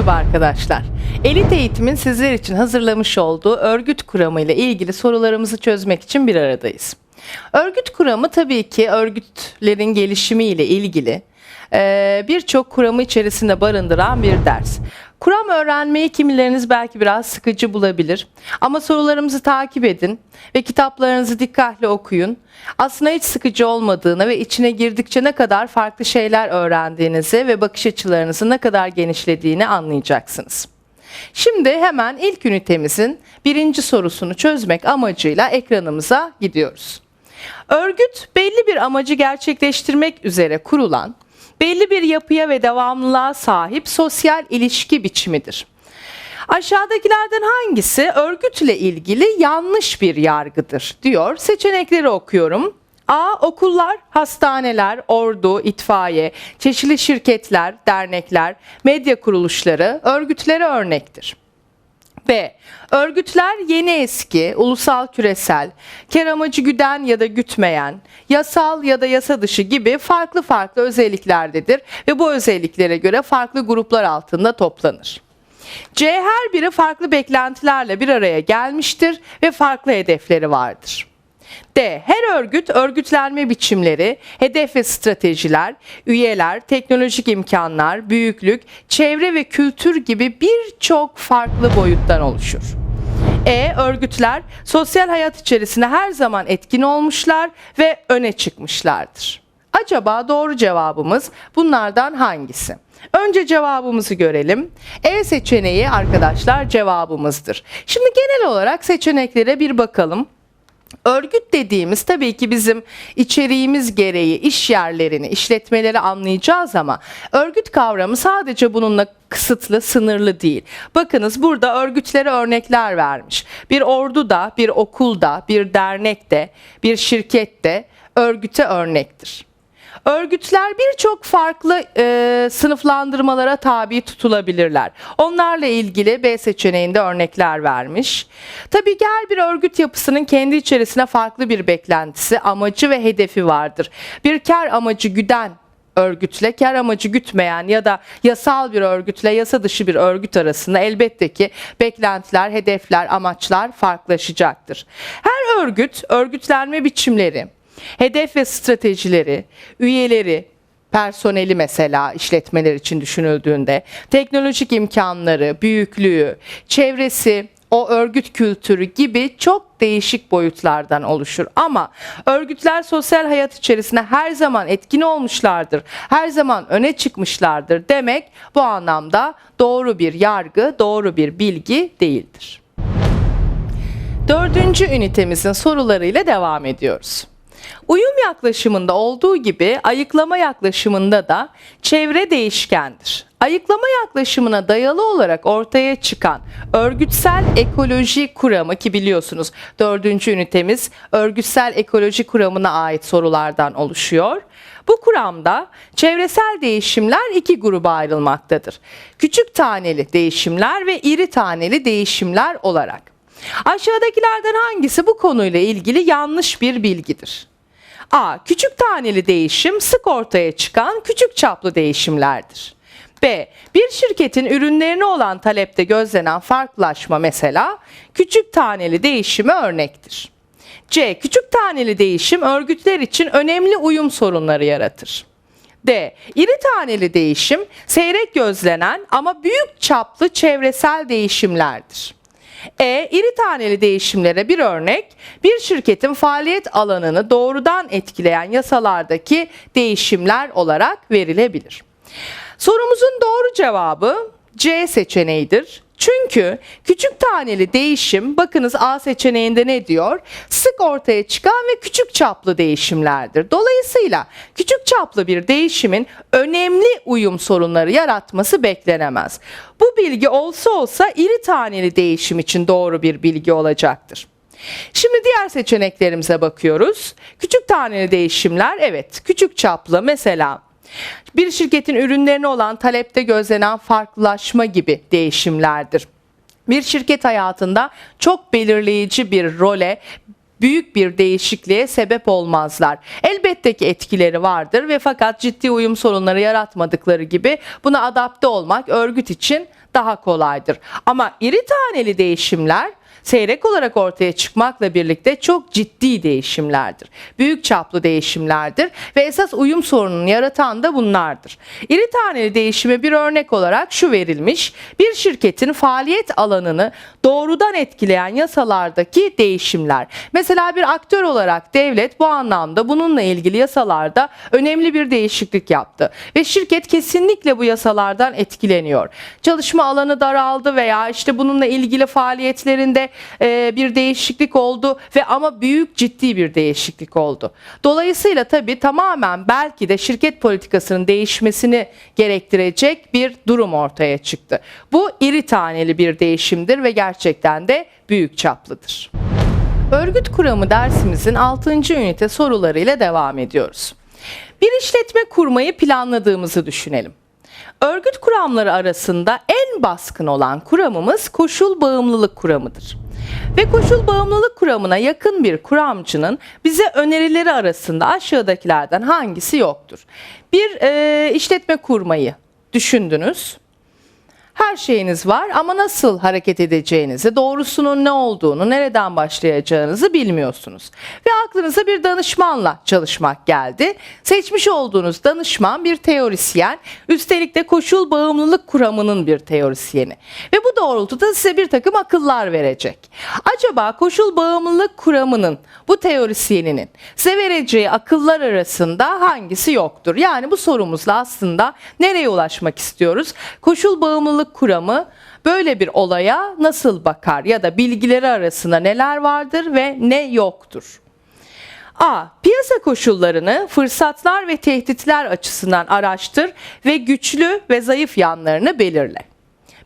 Merhaba arkadaşlar. Elit Eğitim'in sizler için hazırlamış olduğu örgüt kuramı ile ilgili sorularımızı çözmek için bir aradayız. Örgüt kuramı tabii ki örgütlerin gelişimi ile ilgili birçok kuramı içerisinde barındıran bir ders. Kuram öğrenmeyi kimileriniz belki biraz sıkıcı bulabilir. Ama sorularımızı takip edin ve kitaplarınızı dikkatli okuyun. Aslında hiç sıkıcı olmadığını ve içine girdikçe ne kadar farklı şeyler öğrendiğinizi ve bakış açılarınızın ne kadar genişlediğini anlayacaksınız. Şimdi hemen ilk ünitemizin birinci sorusunu çözmek amacıyla ekranımıza gidiyoruz. Örgüt belli bir amacı gerçekleştirmek üzere kurulan, belli bir yapıya ve devamlılığa sahip sosyal ilişki biçimidir. Aşağıdakilerden hangisi örgütle ilgili yanlış bir yargıdır diyor. Seçenekleri okuyorum. A. Okullar, hastaneler, ordu, itfaiye, çeşitli şirketler, dernekler, medya kuruluşları örgütlere örnektir. B. Örgütler yeni eski, ulusal küresel, kar amacı güden ya da gütmeyen, yasal ya da yasa dışı gibi farklı farklı özelliklerdedir ve bu özelliklere göre farklı gruplar altında toplanır. C. Her biri farklı beklentilerle bir araya gelmiştir ve farklı hedefleri vardır. D. Her örgüt örgütlenme biçimleri, hedef ve stratejiler, üyeler, teknolojik imkanlar, büyüklük, çevre ve kültür gibi birçok farklı boyuttan oluşur. E. Örgütler sosyal hayat içerisinde her zaman etkin olmuşlar ve öne çıkmışlardır. Acaba doğru cevabımız bunlardan hangisi? Önce cevabımızı görelim. E seçeneği arkadaşlar cevabımızdır. Şimdi genel olarak seçeneklere bir bakalım. Örgüt dediğimiz tabii ki bizim içeriğimiz gereği iş yerlerini, işletmeleri anlayacağız ama örgüt kavramı sadece bununla kısıtlı, sınırlı değil. Bakınız burada örgütlere örnekler vermiş. Bir orduda, bir okulda, bir dernekte, bir şirkette örgüte örnektir. Örgütler birçok farklı e, sınıflandırmalara tabi tutulabilirler. Onlarla ilgili B seçeneğinde örnekler vermiş. Tabii her bir örgüt yapısının kendi içerisine farklı bir beklentisi, amacı ve hedefi vardır. Bir kar amacı güden örgütle kar amacı gütmeyen ya da yasal bir örgütle yasa dışı bir örgüt arasında elbette ki beklentiler, hedefler, amaçlar farklılaşacaktır. Her örgüt örgütlenme biçimleri, hedef ve stratejileri, üyeleri, personeli mesela işletmeler için düşünüldüğünde, teknolojik imkanları, büyüklüğü, çevresi, o örgüt kültürü gibi çok değişik boyutlardan oluşur. Ama örgütler sosyal hayat içerisinde her zaman etkin olmuşlardır, her zaman öne çıkmışlardır demek bu anlamda doğru bir yargı, doğru bir bilgi değildir. Dördüncü ünitemizin sorularıyla devam ediyoruz. Uyum yaklaşımında olduğu gibi ayıklama yaklaşımında da çevre değişkendir. Ayıklama yaklaşımına dayalı olarak ortaya çıkan örgütsel ekoloji kuramı ki biliyorsunuz dördüncü ünitemiz örgütsel ekoloji kuramına ait sorulardan oluşuyor. Bu kuramda çevresel değişimler iki gruba ayrılmaktadır. Küçük taneli değişimler ve iri taneli değişimler olarak. Aşağıdakilerden hangisi bu konuyla ilgili yanlış bir bilgidir? A. Küçük taneli değişim sık ortaya çıkan küçük çaplı değişimlerdir. B. Bir şirketin ürünlerine olan talepte gözlenen farklılaşma mesela küçük taneli değişime örnektir. C. Küçük taneli değişim örgütler için önemli uyum sorunları yaratır. D. İri taneli değişim seyrek gözlenen ama büyük çaplı çevresel değişimlerdir. E. iri taneli değişimlere bir örnek bir şirketin faaliyet alanını doğrudan etkileyen yasalardaki değişimler olarak verilebilir. Sorumuzun doğru cevabı C seçeneğidir. Çünkü küçük taneli değişim bakınız A seçeneğinde ne diyor? Sık ortaya çıkan ve küçük çaplı değişimlerdir. Dolayısıyla küçük çaplı bir değişimin önemli uyum sorunları yaratması beklenemez. Bu bilgi olsa olsa iri taneli değişim için doğru bir bilgi olacaktır. Şimdi diğer seçeneklerimize bakıyoruz. Küçük taneli değişimler evet küçük çaplı mesela bir şirketin ürünlerine olan talepte gözlenen farklılaşma gibi değişimlerdir. Bir şirket hayatında çok belirleyici bir role büyük bir değişikliğe sebep olmazlar. Elbette ki etkileri vardır ve fakat ciddi uyum sorunları yaratmadıkları gibi buna adapte olmak örgüt için daha kolaydır. Ama iri taneli değişimler seyrek olarak ortaya çıkmakla birlikte çok ciddi değişimlerdir. Büyük çaplı değişimlerdir ve esas uyum sorununu yaratan da bunlardır. İri taneli değişime bir örnek olarak şu verilmiş. Bir şirketin faaliyet alanını doğrudan etkileyen yasalardaki değişimler. Mesela bir aktör olarak devlet bu anlamda bununla ilgili yasalarda önemli bir değişiklik yaptı ve şirket kesinlikle bu yasalardan etkileniyor. Çalışma alanı daraldı veya işte bununla ilgili faaliyetlerinde e, bir değişiklik oldu ve ama büyük ciddi bir değişiklik oldu. Dolayısıyla tabii tamamen belki de şirket politikasının değişmesini gerektirecek bir durum ortaya çıktı. Bu iri taneli bir değişimdir ve gerçekten de büyük çaplıdır. Örgüt kuramı dersimizin 6. ünite sorularıyla devam ediyoruz. Bir işletme kurmayı planladığımızı düşünelim. Örgüt kuramları arasında en baskın olan kuramımız koşul bağımlılık kuramıdır. Ve koşul bağımlılık kuramına yakın bir kuramcının bize önerileri arasında aşağıdakilerden hangisi yoktur? Bir e, işletme kurmayı düşündünüz. Her şeyiniz var ama nasıl hareket edeceğinizi, doğrusunun ne olduğunu, nereden başlayacağınızı bilmiyorsunuz. Ve aklınıza bir danışmanla çalışmak geldi. Seçmiş olduğunuz danışman bir teorisyen, üstelik de koşul bağımlılık kuramının bir teorisyeni. Ve bu doğrultuda size bir takım akıllar verecek. Acaba koşul bağımlılık kuramının, bu teorisyeninin size vereceği akıllar arasında hangisi yoktur? Yani bu sorumuzla aslında nereye ulaşmak istiyoruz? Koşul bağımlılık kuramı böyle bir olaya nasıl bakar ya da bilgileri arasında neler vardır ve ne yoktur? A. Piyasa koşullarını fırsatlar ve tehditler açısından araştır ve güçlü ve zayıf yanlarını belirle.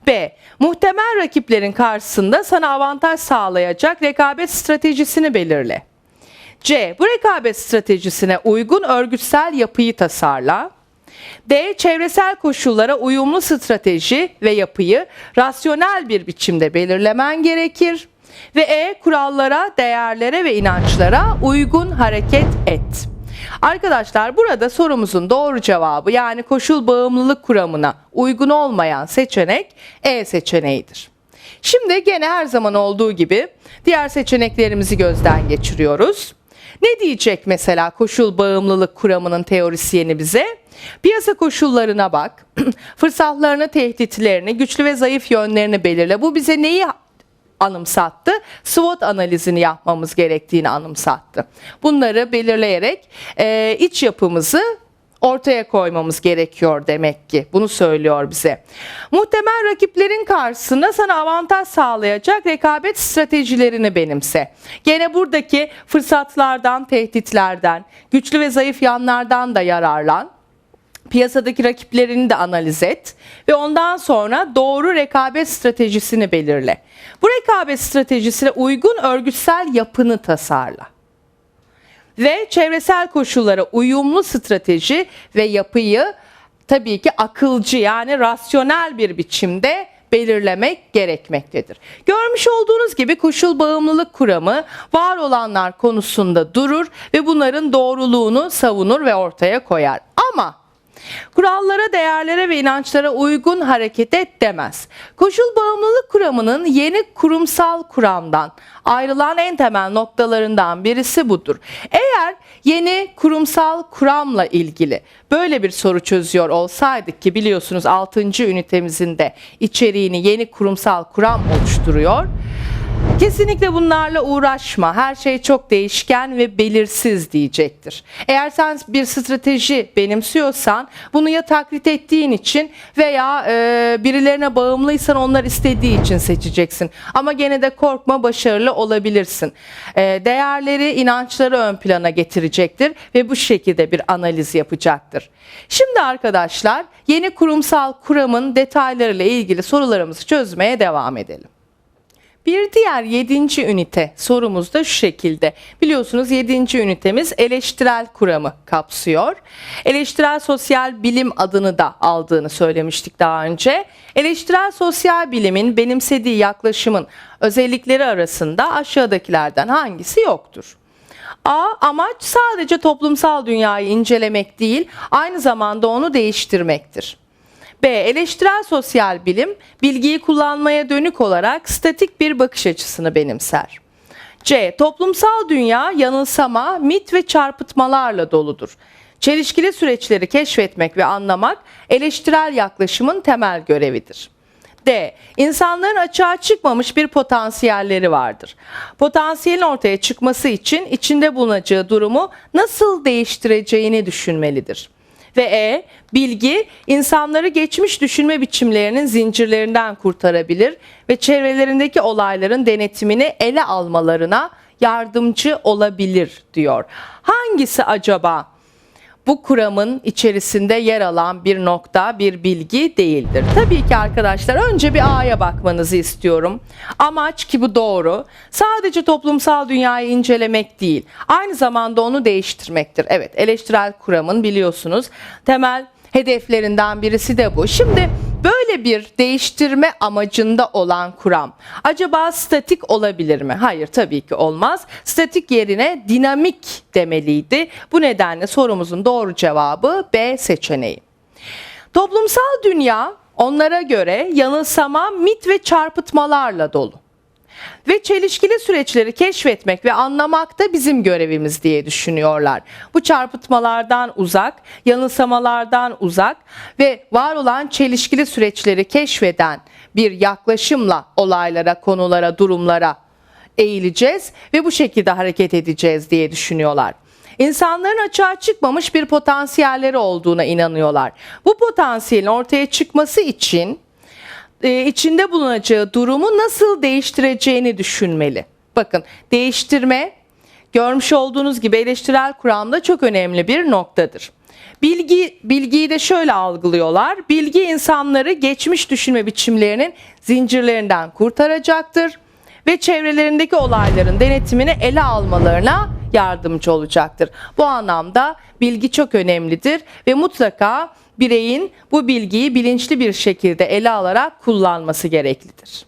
B. Muhtemel rakiplerin karşısında sana avantaj sağlayacak rekabet stratejisini belirle. C. Bu rekabet stratejisine uygun örgütsel yapıyı tasarla. D. Çevresel koşullara uyumlu strateji ve yapıyı rasyonel bir biçimde belirlemen gerekir. Ve E. Kurallara, değerlere ve inançlara uygun hareket et. Arkadaşlar burada sorumuzun doğru cevabı yani koşul bağımlılık kuramına uygun olmayan seçenek E seçeneğidir. Şimdi gene her zaman olduğu gibi diğer seçeneklerimizi gözden geçiriyoruz. Ne diyecek mesela koşul bağımlılık kuramının teorisyeni bize? Piyasa koşullarına bak, fırsatlarını, tehditlerini, güçlü ve zayıf yönlerini belirle. Bu bize neyi anımsattı? SWOT analizini yapmamız gerektiğini anımsattı. Bunları belirleyerek e, iç yapımızı ortaya koymamız gerekiyor demek ki. Bunu söylüyor bize. Muhtemel rakiplerin karşısında sana avantaj sağlayacak rekabet stratejilerini benimse. Gene buradaki fırsatlardan, tehditlerden, güçlü ve zayıf yanlardan da yararlan piyasadaki rakiplerini de analiz et ve ondan sonra doğru rekabet stratejisini belirle. Bu rekabet stratejisine uygun örgütsel yapını tasarla. Ve çevresel koşullara uyumlu strateji ve yapıyı tabii ki akılcı yani rasyonel bir biçimde belirlemek gerekmektedir. Görmüş olduğunuz gibi koşul bağımlılık kuramı var olanlar konusunda durur ve bunların doğruluğunu savunur ve ortaya koyar. Kurallara, değerlere ve inançlara uygun hareket et demez. Koşul bağımlılık kuramının yeni kurumsal kuramdan ayrılan en temel noktalarından birisi budur. Eğer yeni kurumsal kuramla ilgili böyle bir soru çözüyor olsaydık ki biliyorsunuz 6. ünitemizin de içeriğini yeni kurumsal kuram oluşturuyor. Kesinlikle bunlarla uğraşma. Her şey çok değişken ve belirsiz diyecektir. Eğer sen bir strateji benimsiyorsan bunu ya taklit ettiğin için veya e, birilerine bağımlıysan onlar istediği için seçeceksin. Ama gene de korkma başarılı olabilirsin. E, değerleri, inançları ön plana getirecektir ve bu şekilde bir analiz yapacaktır. Şimdi arkadaşlar yeni kurumsal kuramın detaylarıyla ilgili sorularımızı çözmeye devam edelim. Bir diğer yedinci ünite sorumuz da şu şekilde. Biliyorsunuz yedinci ünitemiz eleştirel kuramı kapsıyor. Eleştirel sosyal bilim adını da aldığını söylemiştik daha önce. Eleştirel sosyal bilimin benimsediği yaklaşımın özellikleri arasında aşağıdakilerden hangisi yoktur? A. Amaç sadece toplumsal dünyayı incelemek değil, aynı zamanda onu değiştirmektir. B. Eleştirel sosyal bilim, bilgiyi kullanmaya dönük olarak statik bir bakış açısını benimser. C. Toplumsal dünya yanılsama, mit ve çarpıtmalarla doludur. Çelişkili süreçleri keşfetmek ve anlamak eleştirel yaklaşımın temel görevidir. D. İnsanların açığa çıkmamış bir potansiyelleri vardır. Potansiyelin ortaya çıkması için içinde bulunacağı durumu nasıl değiştireceğini düşünmelidir. Ve E. Bilgi insanları geçmiş düşünme biçimlerinin zincirlerinden kurtarabilir ve çevrelerindeki olayların denetimini ele almalarına yardımcı olabilir diyor. Hangisi acaba? Bu kuramın içerisinde yer alan bir nokta, bir bilgi değildir. Tabii ki arkadaşlar önce bir A'ya bakmanızı istiyorum. Amaç ki bu doğru. Sadece toplumsal dünyayı incelemek değil, aynı zamanda onu değiştirmektir. Evet, eleştirel kuramın biliyorsunuz temel hedeflerinden birisi de bu. Şimdi böyle bir değiştirme amacında olan kuram acaba statik olabilir mi? Hayır tabii ki olmaz. Statik yerine dinamik demeliydi. Bu nedenle sorumuzun doğru cevabı B seçeneği. Toplumsal dünya onlara göre yanılsama, mit ve çarpıtmalarla dolu. Ve çelişkili süreçleri keşfetmek ve anlamak da bizim görevimiz diye düşünüyorlar. Bu çarpıtmalardan uzak, yanılsamalardan uzak ve var olan çelişkili süreçleri keşfeden bir yaklaşımla olaylara, konulara, durumlara eğileceğiz ve bu şekilde hareket edeceğiz diye düşünüyorlar. İnsanların açığa çıkmamış bir potansiyelleri olduğuna inanıyorlar. Bu potansiyelin ortaya çıkması için e, içinde bulunacağı durumu nasıl değiştireceğini düşünmeli. Bakın değiştirme görmüş olduğunuz gibi eleştirel kuramda çok önemli bir noktadır. Bilgi bilgiyi de şöyle algılıyorlar. Bilgi insanları geçmiş düşünme biçimlerinin zincirlerinden kurtaracaktır ve çevrelerindeki olayların denetimini ele almalarına yardımcı olacaktır. Bu anlamda bilgi çok önemlidir ve mutlaka bireyin bu bilgiyi bilinçli bir şekilde ele alarak kullanması gereklidir.